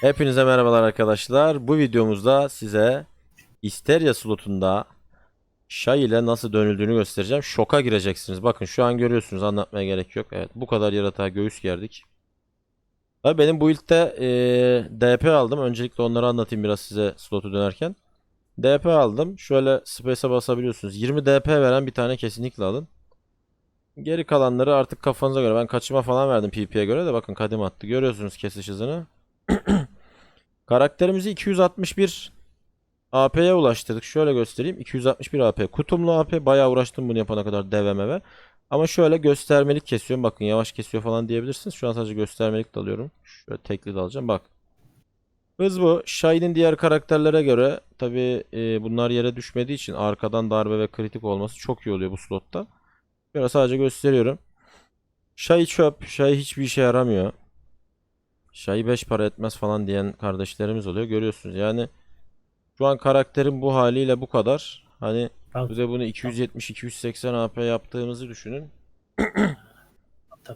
Hepinize merhabalar arkadaşlar. Bu videomuzda size Isteria slotunda Shay ile nasıl dönüldüğünü göstereceğim. Şoka gireceksiniz. Bakın şu an görüyorsunuz anlatmaya gerek yok. Evet bu kadar yaratığa göğüs gerdik. Tabii benim bu ilkte eee, DP aldım. Öncelikle onları anlatayım biraz size slotu dönerken. DP aldım. Şöyle space'e basabiliyorsunuz. 20 DP veren bir tane kesinlikle alın. Geri kalanları artık kafanıza göre. Ben kaçıma falan verdim PP'ye göre de bakın kadim attı. Görüyorsunuz kesiş hızını. Karakterimizi 261 AP'ye ulaştırdık. Şöyle göstereyim. 261 AP. Kutumlu AP. Bayağı uğraştım bunu yapana kadar devemeve. Ama şöyle göstermelik kesiyorum. Bakın yavaş kesiyor falan diyebilirsiniz. Şu an sadece göstermelik de alıyorum. Şöyle tekli de alacağım. Bak. Hız bu. Shine'in diğer karakterlere göre tabi bunlar yere düşmediği için arkadan darbe ve kritik olması çok iyi oluyor bu slotta. Şöyle sadece gösteriyorum. Shay çöp. Shay hiçbir işe yaramıyor. Shay 5 para etmez falan diyen kardeşlerimiz oluyor. Görüyorsunuz yani şu an karakterin bu haliyle bu kadar. Hani Bak, bize bunu 270-280 AP yaptığımızı düşünün.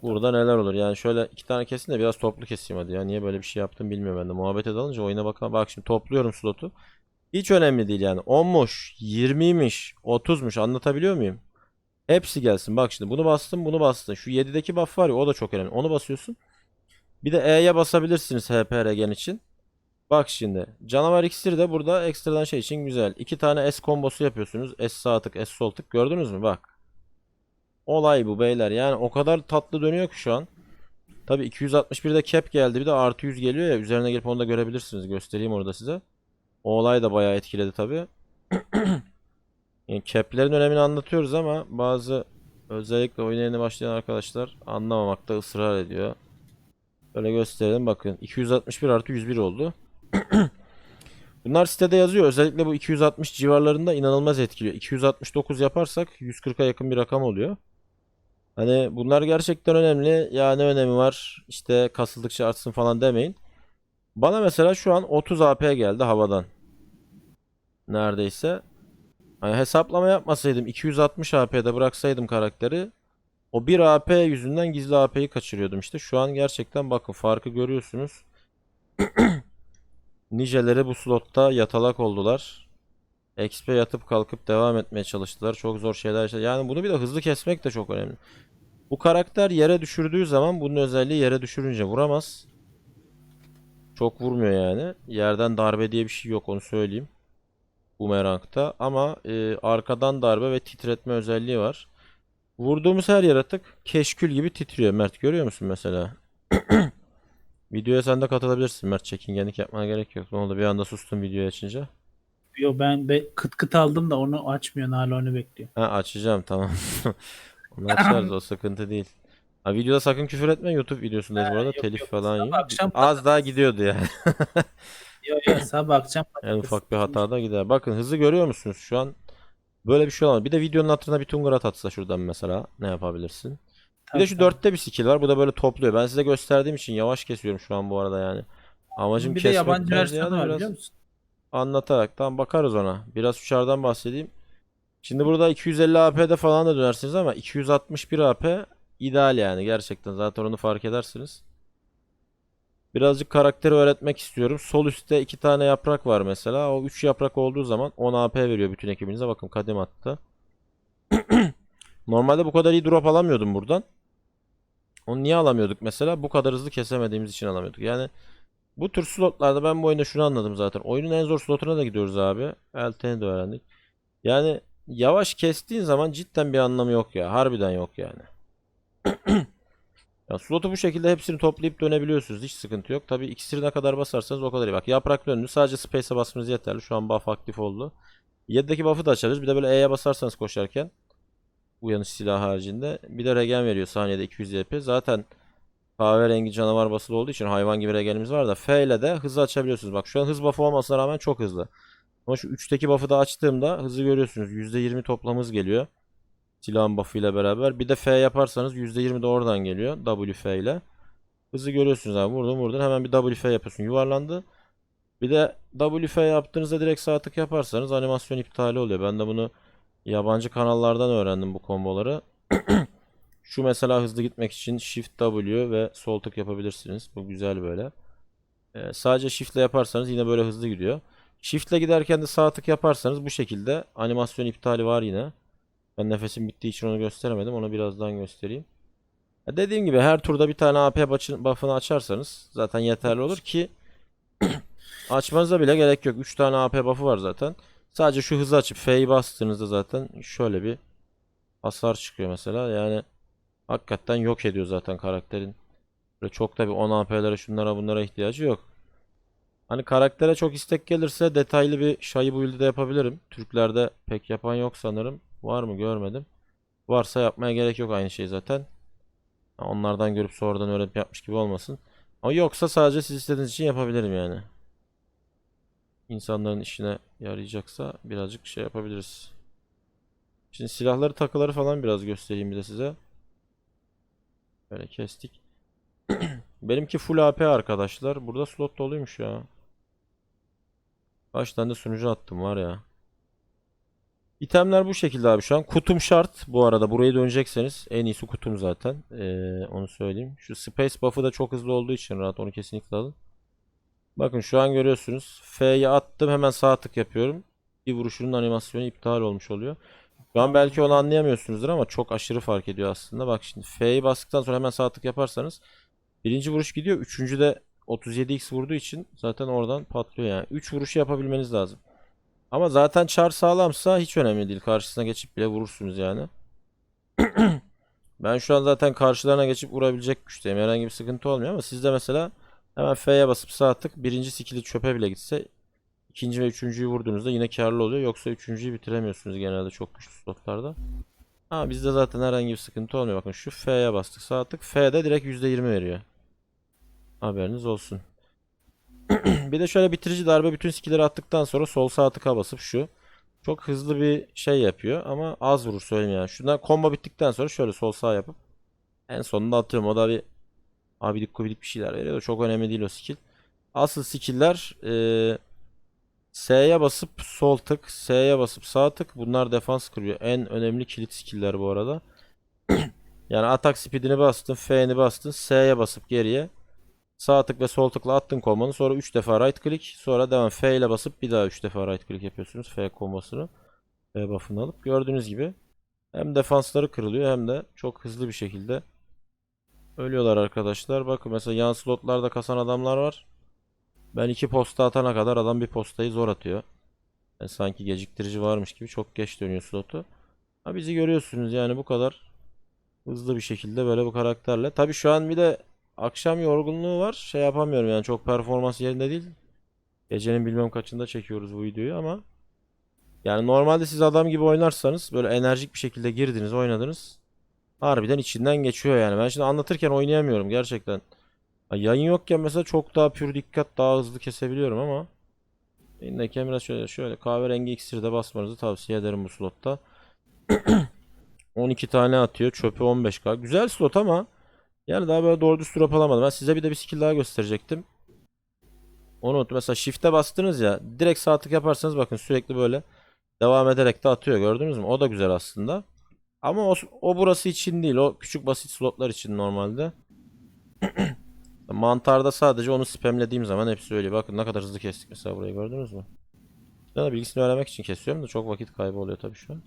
Burada neler olur? Yani şöyle iki tane kesin de biraz toplu keseyim hadi ya. Niye böyle bir şey yaptım bilmiyorum ben de. Muhabbete dalınca oyuna bakalım. Bak şimdi topluyorum slotu. Hiç önemli değil yani. 10'muş, 20'ymiş, 30'muş anlatabiliyor muyum? Hepsi gelsin. Bak şimdi bunu bastım, bunu bastın. Şu 7'deki buff var ya o da çok önemli. Onu basıyorsun. Bir de E'ye basabilirsiniz HP regen için. Bak şimdi. Canavar iksiri de burada ekstradan şey için güzel. İki tane S kombosu yapıyorsunuz. S sağ tık, S sol tık. Gördünüz mü? Bak. Olay bu beyler. Yani o kadar tatlı dönüyor ki şu an. Tabi 261'de cap geldi. Bir de artı 100 geliyor ya. Üzerine gelip onu da görebilirsiniz. Göstereyim orada size. O olay da bayağı etkiledi tabi. Yani cap'lerin önemini anlatıyoruz ama bazı özellikle oyuna yeni başlayan arkadaşlar anlamamakta ısrar ediyor. Böyle gösterelim bakın. 261 artı 101 oldu. Bunlar sitede yazıyor. Özellikle bu 260 civarlarında inanılmaz etkiliyor. 269 yaparsak 140'a yakın bir rakam oluyor. Hani bunlar gerçekten önemli. Ya ne önemi var? İşte kasıldıkça artsın falan demeyin. Bana mesela şu an 30 AP geldi havadan. Neredeyse. Hani hesaplama yapmasaydım 260 AP'de bıraksaydım karakteri o 1 AP yüzünden gizli AP'yi kaçırıyordum işte. Şu an gerçekten bakın farkı görüyorsunuz. Niceleri bu slotta yatalak oldular. XP yatıp kalkıp devam etmeye çalıştılar. Çok zor şeyler yaşadılar. Yani bunu bir de hızlı kesmek de çok önemli. Bu karakter yere düşürdüğü zaman bunun özelliği yere düşürünce vuramaz. Çok vurmuyor yani. Yerden darbe diye bir şey yok onu söyleyeyim. Bumerang'da ama e, arkadan darbe ve titretme özelliği var. Vurduğumuz her yaratık keşkül gibi titriyor. Mert görüyor musun mesela? Videoya sen de katılabilirsin Mert. Çekingenlik yapmana gerek yok. Ne oldu bir anda sustun videoyu açınca? Yo ben be, kıt kıt aldım da onu açmıyor. Hala onu bekliyor. Ha açacağım tamam. Onu açarız o sıkıntı değil. Ha, videoda sakın küfür etme. YouTube videosundayız bu arada. yok, Telif yok. falan yiyor. akşam Az daha gidiyordu yani. Yo yo sabah akşam En ufak bir hatada gider. Bakın hızı görüyor musunuz? Şu an böyle bir şey olamaz. Bir de videonun hatırına bir tungurat atsa şuradan mesela ne yapabilirsin? Bir de şu dörtte bir skill var. Bu da böyle topluyor. Ben size gösterdiğim için yavaş kesiyorum şu an bu arada yani. Amacım bir de yabancı versiyonu var biliyor musun? anlatarak. Tamam bakarız ona. Biraz uçardan bahsedeyim. Şimdi burada 250 AP'de falan da dönersiniz ama 261 AP ideal yani gerçekten. Zaten onu fark edersiniz. Birazcık karakteri öğretmek istiyorum. Sol üstte iki tane yaprak var mesela. O 3 yaprak olduğu zaman 10 AP veriyor bütün ekibinize. Bakın kadim attı. Normalde bu kadar iyi drop alamıyordum buradan. Onu niye alamıyorduk mesela? Bu kadar hızlı kesemediğimiz için alamıyorduk. Yani bu tür slotlarda ben bu oyunda şunu anladım zaten. Oyunun en zor slotuna da gidiyoruz abi. LT'ni de öğrendik. Yani yavaş kestiğin zaman cidden bir anlamı yok ya. Harbiden yok yani. Ya slotu bu şekilde hepsini toplayıp dönebiliyorsunuz. Hiç sıkıntı yok. Tabii ikisini ne kadar basarsanız o kadar iyi. Bak yaprak döndü. Sadece space'e basmanız yeterli. Şu an buff aktif oldu. 7'deki buff'ı da açarız. Bir de böyle E'ye basarsanız koşarken uyanış silahı haricinde. Bir de regen veriyor saniyede 200 YP. Zaten kahverengi canavar basılı olduğu için hayvan gibi regenimiz var da F ile de hızı açabiliyorsunuz. Bak şu an hız buff'ı olmasına rağmen çok hızlı. Ama şu 3'teki buff'ı da açtığımda hızı görüyorsunuz. %20 toplam hız geliyor. Silahın buff'ı ile beraber. Bir de F yaparsanız %20 de oradan geliyor. WF ile. Hızı görüyorsunuz abi. Vurdun vurdun. Hemen bir WF yapıyorsun. Yuvarlandı. Bir de WF yaptığınızda direkt sağ tık yaparsanız animasyon iptali oluyor. Ben de bunu yabancı kanallardan öğrendim bu komboları. Şu mesela hızlı gitmek için Shift W ve sol tık yapabilirsiniz. Bu güzel böyle. Ee, sadece shift'le yaparsanız yine böyle hızlı gidiyor. Shift'le giderken de sağ tık yaparsanız bu şekilde animasyon iptali var yine. Ben nefesim bittiği için onu gösteremedim. Onu birazdan göstereyim. Ya dediğim gibi her turda bir tane AP buff'ını açarsanız zaten yeterli olur ki açmanıza bile gerek yok. 3 tane AP buff'ı var zaten. Sadece şu hızı açıp F'yi bastığınızda zaten şöyle bir hasar çıkıyor mesela. Yani hakikaten yok ediyor zaten karakterin. Böyle çok da bir 10 AP'lere şunlara bunlara ihtiyacı yok. Hani karaktere çok istek gelirse detaylı bir Shay build'i de yapabilirim. Türklerde pek yapan yok sanırım. Var mı görmedim. Varsa yapmaya gerek yok aynı şey zaten. Onlardan görüp sonradan öğrenip yapmış gibi olmasın. Ama yoksa sadece siz istediğiniz için yapabilirim yani. İnsanların işine yarayacaksa birazcık şey yapabiliriz. Şimdi silahları takıları falan biraz göstereyim bir de size. Böyle kestik. Benimki full AP arkadaşlar. Burada slot doluymuş ya. Kaç tane de sunucu attım var ya. İtemler bu şekilde abi şu an. Kutum şart. Bu arada buraya dönecekseniz en iyisi kutum zaten. Ee, onu söyleyeyim. Şu space buff'ı da çok hızlı olduğu için rahat onu kesinlikle alın. Bakın şu an görüyorsunuz. F'ye attım hemen sağ tık yapıyorum. Bir vuruşunun animasyonu iptal olmuş oluyor. Şu an belki onu anlayamıyorsunuzdur ama çok aşırı fark ediyor aslında. Bak şimdi F'yi bastıktan sonra hemen sağ tık yaparsanız birinci vuruş gidiyor. Üçüncü de 37x vurduğu için zaten oradan patlıyor yani. 3 vuruşu yapabilmeniz lazım. Ama zaten çar sağlamsa hiç önemli değil. Karşısına geçip bile vurursunuz yani. Ben şu an zaten karşılarına geçip vurabilecek güçteyim. Herhangi bir sıkıntı olmuyor ama sizde mesela hemen F'ye basıp sağ tık birinci skill'i çöpe bile gitse ikinci ve üçüncüyü vurduğunuzda yine karlı oluyor. Yoksa üçüncüyü bitiremiyorsunuz genelde çok güçlü slotlarda. Ha bizde zaten herhangi bir sıkıntı olmuyor. Bakın şu F'ye bastık sağ tık. F'de direkt %20 veriyor. Haberiniz olsun. Bir de şöyle bitirici darbe bütün skill'leri attıktan sonra sol sağ tıka basıp şu. Çok hızlı bir şey yapıyor ama az vurur söyleyeyim yani. Şundan combo bittikten sonra şöyle sol sağ yapıp en sonunda atıyorum. O da bir abidik gubidik bir şeyler veriyor. Çok önemli değil o skill. Asıl skill'ler eee S'ye basıp sol tık, S'ye basıp sağ tık. Bunlar defans kırıyor. En önemli kilit skill'ler bu arada. Yani atak speed'ini bastın, F'ni bastın, S'ye basıp geriye sağ tık ve sol tıkla attın kombanı. Sonra 3 defa right click, sonra devam F ile basıp bir daha 3 defa right click yapıyorsunuz. F kombosunu F buff'ını alıp gördüğünüz gibi hem defansları kırılıyor hem de çok hızlı bir şekilde ölüyorlar arkadaşlar. Bakın mesela yan slotlarda kasan adamlar var. Ben iki posta atana kadar adam bir postayı zor atıyor. Yani sanki geciktirici varmış gibi çok geç dönüyor slotu. Ha bizi görüyorsunuz yani bu kadar hızlı bir şekilde böyle bu karakterle. Tabii şu an bir de akşam yorgunluğu var. Şey yapamıyorum yani çok performans yerinde değil. Gecenin bilmem kaçında çekiyoruz bu videoyu ama yani normalde siz adam gibi oynarsanız böyle enerjik bir şekilde girdiniz, oynadınız. Harbiden içinden geçiyor yani. Ben şimdi anlatırken oynayamıyorum gerçekten. Yayın yokken mesela çok daha pür dikkat daha hızlı kesebiliyorum ama yayındayken biraz şöyle şöyle kahverengi iksiri de basmanızı tavsiye ederim bu slotta. 12 tane atıyor. Çöpü 15k. Güzel slot ama yani daha böyle doğru düz drop alamadım. Ben size bir de bir skill daha gösterecektim. Onu unuttum. Mesela shift'e bastınız ya. Direkt sağ tık yaparsanız bakın sürekli böyle devam ederek de atıyor. Gördünüz mü? O da güzel aslında. Ama o, o burası için değil. O küçük basit slotlar için normalde. Mantarda sadece onu spamlediğim zaman hepsi öyle. Bakın ne kadar hızlı kestik mesela burayı gördünüz mü? Ya bilgisini öğrenmek için kesiyorum da çok vakit kaybı oluyor tabii şu an.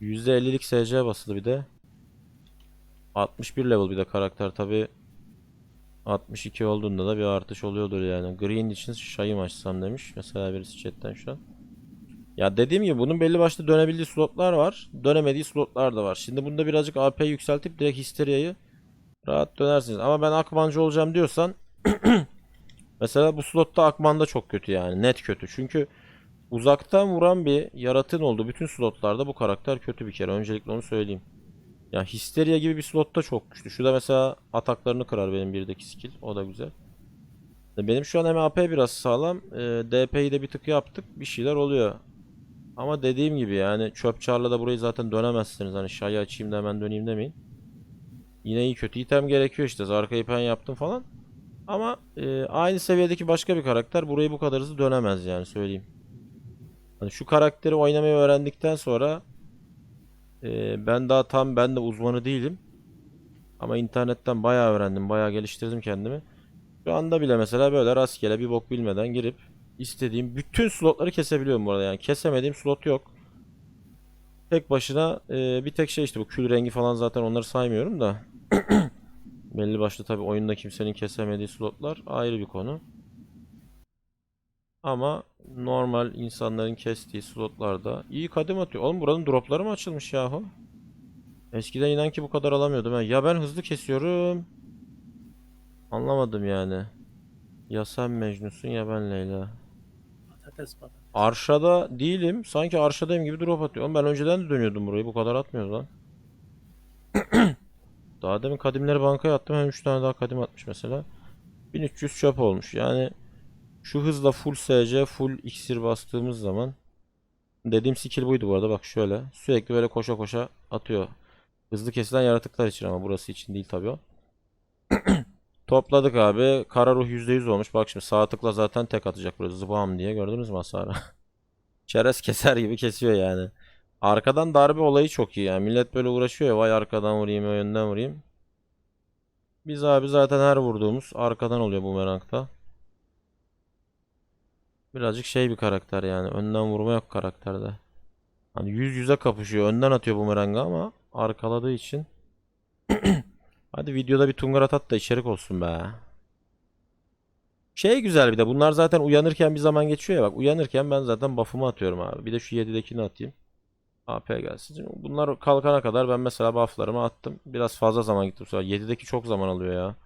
%50'lik SC basılı bir de. 61 level bir de karakter tabii. 62 olduğunda da bir artış oluyordur yani. Green için şayı açsam demiş. Mesela birisi chatten şu an. Ya dediğim gibi bunun belli başlı dönebildiği slotlar var. Dönemediği slotlar da var. Şimdi bunda birazcık AP yükseltip direkt histeriyeyi rahat dönersiniz. Ama ben akmancı olacağım diyorsan mesela bu slotta akmanda çok kötü yani. Net kötü. Çünkü uzaktan vuran bir yaratığın olduğu bütün slotlarda bu karakter kötü bir kere. Öncelikle onu söyleyeyim. Ya Histeria gibi bir slotta çok güçlü. Şu da mesela ataklarını kırar benim birdeki skill. O da güzel. Benim şu an hem AP biraz sağlam. e, DP'yi de bir tık yaptık. Bir şeyler oluyor. Ama dediğim gibi yani çöp çarla da burayı zaten dönemezsiniz. Hani şayı açayım da hemen döneyim demeyin. Yine iyi kötü item gerekiyor işte. Arkayı pen yaptım falan. Ama e, aynı seviyedeki başka bir karakter burayı bu kadar hızlı dönemez yani söyleyeyim. Hani şu karakteri oynamayı öğrendikten sonra e, ben daha tam ben de uzmanı değilim. Ama internetten bayağı öğrendim, bayağı geliştirdim kendimi. Şu anda bile mesela böyle rastgele bir bok bilmeden girip istediğim bütün slotları kesebiliyorum bu arada. Yani kesemediğim slot yok. Tek başına e, bir tek şey işte bu kül rengi falan zaten onları saymıyorum da. Belli başlı tabii oyunda kimsenin kesemediği slotlar ayrı bir konu. Ama normal insanların kestiği slotlarda iyi kadim atıyor. Oğlum buranın dropları mı açılmış yahu? Eskiden inan ki bu kadar alamıyordum. Ya ben hızlı kesiyorum. Anlamadım yani. Ya sen Mecnun'sun ya ben Leyla. Patates patates. Arşada değilim. Sanki arşadayım gibi drop atıyor. Oğlum ben önceden de dönüyordum burayı. Bu kadar atmıyordu lan. Daha demin kadimleri bankaya attım. Hem 3 tane daha kadim atmış mesela. 1300 çöp olmuş. Yani şu hızla full SC, full iksir bastığımız zaman dediğim skill buydu bu arada. Bak şöyle. Sürekli böyle koşa koşa atıyor. Hızlı kesilen yaratıklar için ama burası için değil tabii o. Topladık abi. Kara ruh %100 olmuş. Bak şimdi sağ tıkla zaten tek atacak burası. Zıbam diye. Gördünüz mü hasarı? Çerez keser gibi kesiyor yani. Arkadan darbe olayı çok iyi yani. Millet böyle uğraşıyor ya. Vay arkadan vurayım, önden vurayım. Biz abi zaten her vurduğumuz arkadan oluyor bu merakta. Birazcık şey bir karakter yani. Önden vurma yok karakterde. Hani yüz yüze kapışıyor. Önden atıyor bu meranga ama arkaladığı için. Hadi videoda bir tungarat at da içerik olsun be. Şey güzel bir de bunlar zaten uyanırken bir zaman geçiyor ya bak uyanırken ben zaten buff'ımı atıyorum abi. Bir de şu 7'dekini atayım. AP gelsin. Bunlar kalkana kadar ben mesela buff'larımı attım. Biraz fazla zaman gitti bu sefer. 7'deki çok zaman alıyor ya.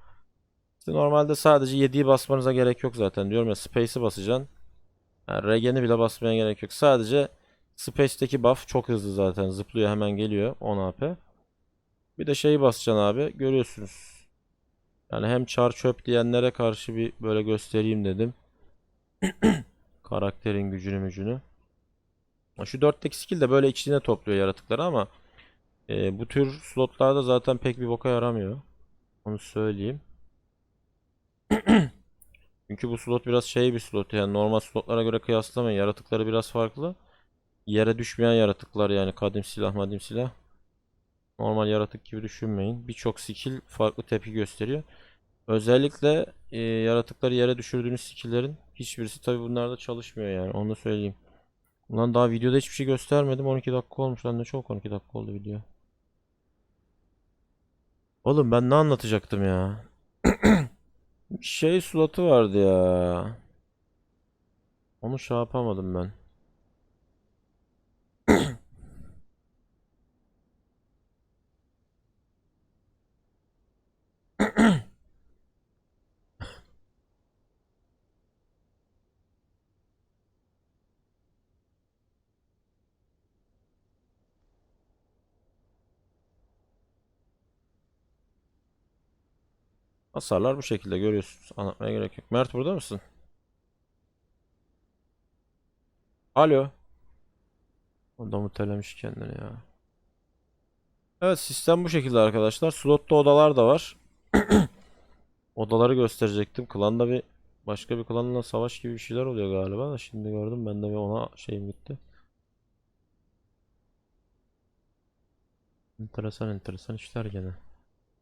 İşte normalde sadece 7'yi basmanıza gerek yok zaten. Diyorum ya space'i basacaksın. Yani regen'i bile basmaya gerek yok. Sadece space'teki buff çok hızlı zaten. Zıplıyor hemen geliyor 10 AP. Bir de şeyi basacaksın abi. Görüyorsunuz. Yani hem çar çöp diyenlere karşı bir böyle göstereyim dedim. Karakterin gücünü mücünü. Şu 4'teki skill de böyle içine topluyor yaratıkları ama e, bu tür slotlarda zaten pek bir boka yaramıyor. Onu söyleyeyim. Çünkü bu slot biraz şey bir slot yani normal slotlara göre kıyaslamayın. Yaratıkları biraz farklı. Yere düşmeyen yaratıklar yani kadim silah madim silah. Normal yaratık gibi düşünmeyin. Birçok skill farklı tepki gösteriyor. Özellikle e, yaratıkları yere düşürdüğünüz skill'lerin hiçbirisi tabi bunlarda çalışmıyor yani onu söyleyeyim. Ulan daha videoda hiçbir şey göstermedim 12 dakika olmuş lan ne çok 12 dakika oldu video. Oğlum ben ne anlatacaktım ya? Şey slotu vardı ya. Onu şey yapamadım ben. Hasarlar bu şekilde görüyorsunuz. Anlatmaya gerek yok. Mert burada mısın? Alo. O da mutelemiş kendini ya. Evet sistem bu şekilde arkadaşlar. Slotta odalar da var. Odaları gösterecektim. Klanda bir başka bir klanla savaş gibi bir şeyler oluyor galiba şimdi gördüm ben de bir ona şeyim gitti. Enteresan enteresan işler gene.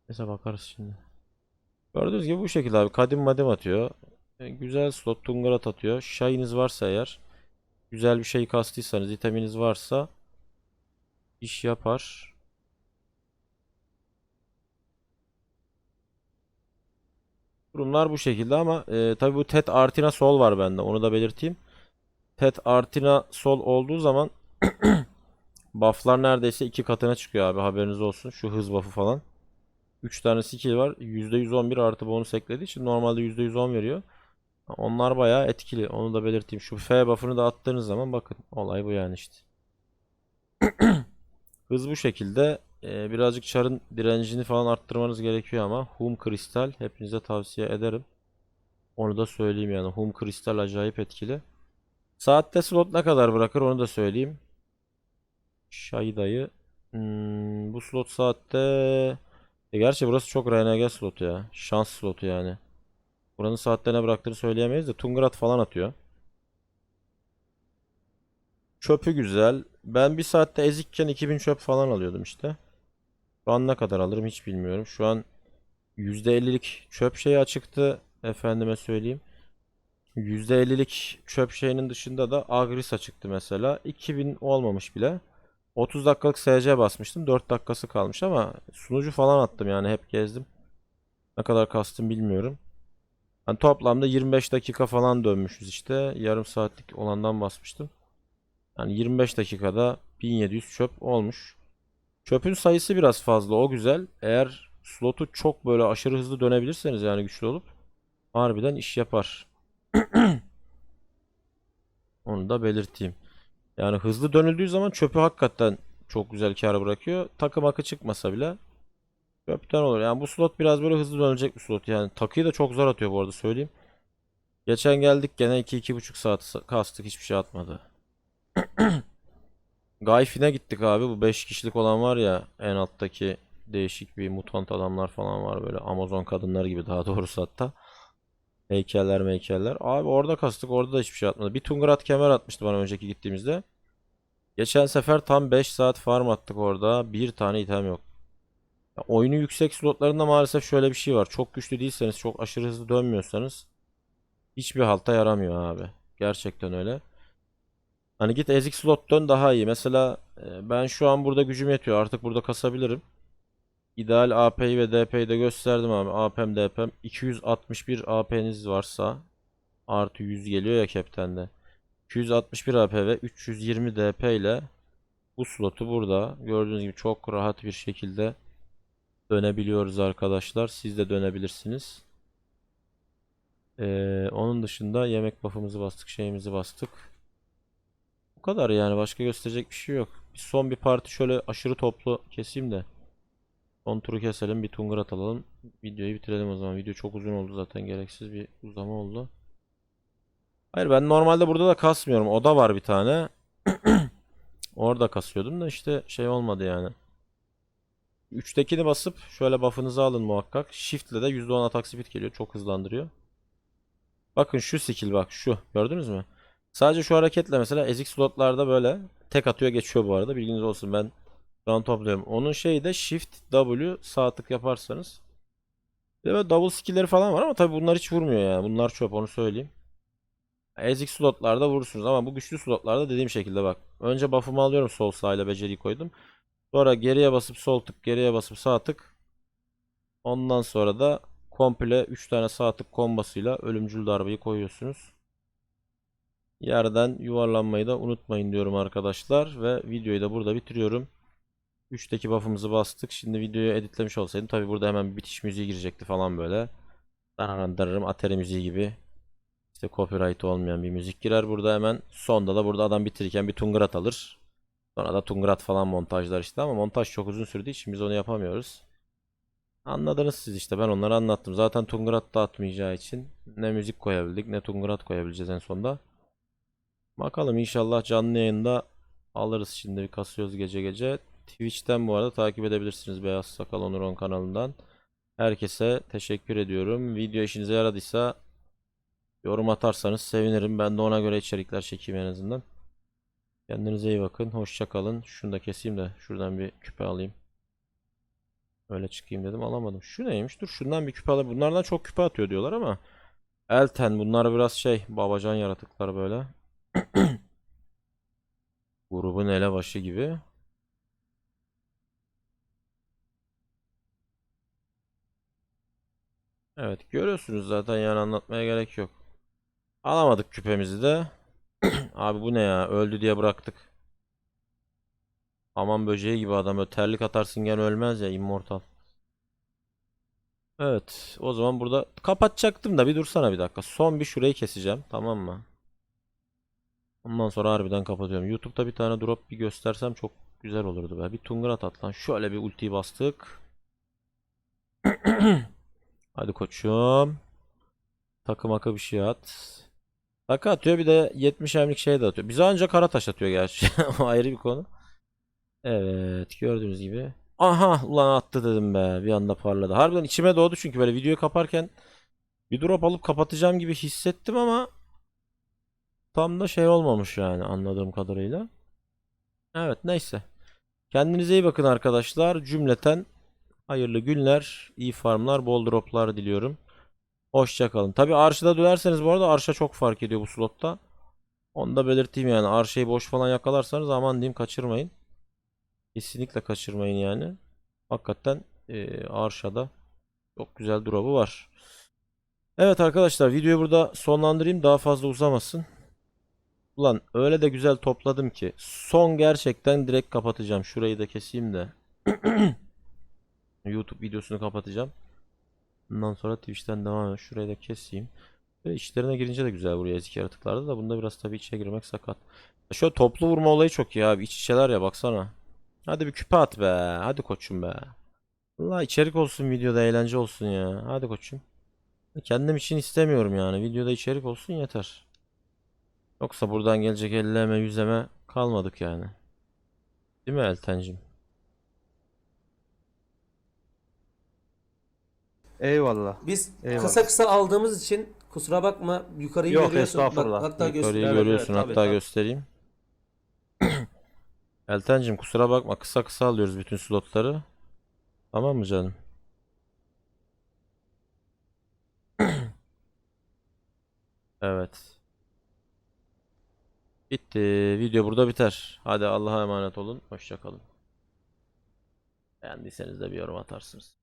Neyse bakarız şimdi. Gördüğünüz gibi bu şekilde abi kadim madim atıyor. E, güzel slot tungarat atıyor. Şayınız varsa eğer güzel bir şey kastıysanız iteminiz varsa iş yapar. Durumlar bu şekilde ama e, tabi bu Tet Artina Sol var bende onu da belirteyim. Tet Artina Sol olduğu zaman bufflar neredeyse iki katına çıkıyor abi haberiniz olsun. Şu hız buff'ı falan. 3 tane skill var. %111 artı bonus eklediği için normalde %110 veriyor. Onlar bayağı etkili. Onu da belirteyim. Şu F buff'ını da attığınız zaman bakın. Olay bu yani işte. Hız bu şekilde. Ee, birazcık çarın direncini falan arttırmanız gerekiyor ama Hum Kristal hepinize tavsiye ederim. Onu da söyleyeyim yani. Hum Kristal acayip etkili. Saatte slot ne kadar bırakır onu da söyleyeyim. Şaydayı. Hmm, bu slot saatte e gerçi burası çok RNG slotu ya. Şans slotu yani. Buranın saatte ne bıraktığını söyleyemeyiz de Tungrat falan atıyor. Çöpü güzel. Ben bir saatte ezikken 2000 çöp falan alıyordum işte. Şu an ne kadar alırım hiç bilmiyorum. Şu an %50'lik çöp şeyi açıktı. Efendime söyleyeyim. %50'lik çöp şeyinin dışında da Agrisa çıktı mesela. 2000 olmamış bile. 30 dakikalık SC basmıştım. 4 dakikası kalmış ama sunucu falan attım yani hep gezdim. Ne kadar kastım bilmiyorum. Yani toplamda 25 dakika falan dönmüşüz işte. Yarım saatlik olandan basmıştım. Yani 25 dakikada 1700 çöp olmuş. Çöpün sayısı biraz fazla o güzel. Eğer slotu çok böyle aşırı hızlı dönebilirseniz yani güçlü olup harbiden iş yapar. Onu da belirteyim. Yani hızlı dönüldüğü zaman çöpü hakikaten çok güzel kar bırakıyor. Takım akı çıkmasa bile çöpten olur. Yani bu slot biraz böyle hızlı dönecek bir slot. Yani takıyı da çok zor atıyor bu arada söyleyeyim. Geçen geldik gene 2-2,5 saat kastık hiçbir şey atmadı. Gayfin'e gittik abi. Bu 5 kişilik olan var ya en alttaki değişik bir mutant adamlar falan var böyle Amazon kadınları gibi daha doğrusu hatta. Heykeller meykeller. Abi orada kastık orada da hiçbir şey atmadı. Bir Tungrat kemer atmıştı bana önceki gittiğimizde. Geçen sefer tam 5 saat farm attık orada. Bir tane item yok. Ya oyunu yüksek slotlarında maalesef şöyle bir şey var. Çok güçlü değilseniz, çok aşırı hızlı dönmüyorsanız hiçbir halta yaramıyor abi. Gerçekten öyle. Hani git ezik slot dön daha iyi. Mesela e, ben şu an burada gücüm yetiyor. Artık burada kasabilirim. İdeal AP'yi ve DP'yi de gösterdim abi. AP'm DP'm. 261 AP'niz varsa artı 100 geliyor ya Captain'de. 261 AP ve 320 DP ile bu slotu burada gördüğünüz gibi çok rahat bir şekilde dönebiliyoruz arkadaşlar. Siz de dönebilirsiniz. Ee, onun dışında yemek buff'ımızı bastık, şeyimizi bastık. Bu kadar yani başka gösterecek bir şey yok. Bir son bir parti şöyle aşırı toplu keseyim de. Son turu keselim bir tungrat alalım. Videoyu bitirelim o zaman. Video çok uzun oldu zaten gereksiz bir uzama oldu. Hayır ben normalde burada da kasmıyorum. Oda var bir tane. Orada kasıyordum da işte şey olmadı yani. 3'tekini basıp şöyle buff'ınızı alın muhakkak. Shift ile de %10 atak speed geliyor. Çok hızlandırıyor. Bakın şu skill bak şu. Gördünüz mü? Sadece şu hareketle mesela ezik slotlarda böyle tek atıyor geçiyor bu arada. Bilginiz olsun ben şu topluyorum. Onun şeyi de Shift W sağ tık yaparsanız. Bir de böyle double skill'leri falan var ama tabi bunlar hiç vurmuyor yani. Bunlar çöp onu söyleyeyim. Ezik slotlarda vurursunuz ama bu güçlü slotlarda dediğim şekilde bak. Önce buff'ımı alıyorum sol sağ ile beceriyi koydum. Sonra geriye basıp sol tık, geriye basıp sağ tık. Ondan sonra da komple 3 tane sağ tık kombosuyla ölümcül darbeyi koyuyorsunuz. Yerden yuvarlanmayı da unutmayın diyorum arkadaşlar ve videoyu da burada bitiriyorum. 3'teki buff'ımızı bastık. Şimdi videoyu editlemiş olsaydım tabi burada hemen bitiş müziği girecekti falan böyle. Dararım ateri müziği gibi. İşte copyright olmayan bir müzik girer burada hemen. Sonda da burada adam bitirirken bir tungrat alır. Sonra da tungrat falan montajlar işte ama montaj çok uzun sürdüğü için biz onu yapamıyoruz. Anladınız siz işte ben onları anlattım. Zaten tungrat da atmayacağı için ne müzik koyabildik ne tungrat koyabileceğiz en sonda. Bakalım inşallah canlı yayında alırız şimdi bir kasıyoruz gece gece. Twitch'ten bu arada takip edebilirsiniz Beyaz Sakal Onuron kanalından. Herkese teşekkür ediyorum. Video işinize yaradıysa yorum atarsanız sevinirim. Ben de ona göre içerikler çekeyim en azından. Kendinize iyi bakın. Hoşça kalın. Şunu da keseyim de şuradan bir küpe alayım. Öyle çıkayım dedim alamadım. Şu neymiş? Dur şundan bir küpe alayım. Bunlardan çok küpe atıyor diyorlar ama Elten bunlar biraz şey babacan yaratıklar böyle. Grubun elebaşı gibi. Evet görüyorsunuz zaten yani anlatmaya gerek yok. Alamadık küpemizi de. Abi bu ne ya? Öldü diye bıraktık. Aman böceği gibi adam böyle terlik atarsın gene ölmez ya immortal. Evet o zaman burada kapatacaktım da bir dursana bir dakika. Son bir şurayı keseceğim tamam mı? Ondan sonra harbiden kapatıyorum. YouTube'da bir tane drop bir göstersem çok güzel olurdu be. Bir Tungrat at lan. Şöyle bir ultiyi bastık. Hadi koçum. Takım akı bir şey at. Takı atıyor bir de 70 emlik şey de atıyor. Bize ancak kara taş atıyor gerçi. O ayrı bir konu. Evet gördüğünüz gibi. Aha ulan attı dedim be. Bir anda parladı. Harbiden içime doğdu çünkü böyle videoyu kaparken bir drop alıp kapatacağım gibi hissettim ama tam da şey olmamış yani anladığım kadarıyla. Evet neyse. Kendinize iyi bakın arkadaşlar. Cümleten hayırlı günler, iyi farmlar, bol droplar diliyorum. Hoşça kalın. Tabi Arşa'da dönerseniz bu arada Arşa çok fark ediyor bu slotta. Onu da belirteyim yani. Arşa'yı boş falan yakalarsanız aman diyeyim kaçırmayın. Kesinlikle kaçırmayın yani. Hakikaten e, Arşa'da çok güzel drop'u var. Evet arkadaşlar videoyu burada sonlandırayım. Daha fazla uzamasın. Ulan öyle de güzel topladım ki. Son gerçekten direkt kapatacağım. Şurayı da keseyim de. YouTube videosunu kapatacağım. Bundan sonra Twitch'ten devam. Şurayı da keseyim. Ve içlerine girince de güzel vuruyor ezik yaratıklarda da. Bunda biraz tabii içe girmek sakat. Şöyle toplu vurma olayı çok iyi abi. İç içeler ya baksana. Hadi bir küpe at be. Hadi koçum be. Allah içerik olsun videoda eğlence olsun ya. Hadi koçum. Kendim için istemiyorum yani. Videoda içerik olsun yeter. Yoksa buradan gelecek 50'eme 100'eme kalmadık yani. Değil mi Eltencim? Eyvallah. Biz Eyvallah. kısa kısa aldığımız için kusura bakma yukarıyı Yok, görüyorsun. Bak, estağfurullah. hatta Yukarıyı göster. Görüyorsun evet, hatta tabii, göstereyim. Eltencim kusura bakma kısa kısa alıyoruz bütün slotları. Tamam mı canım? Evet. Bitti. Video burada biter. Hadi Allah'a emanet olun. Hoşça kalın. Beğendiyseniz de bir yorum atarsınız.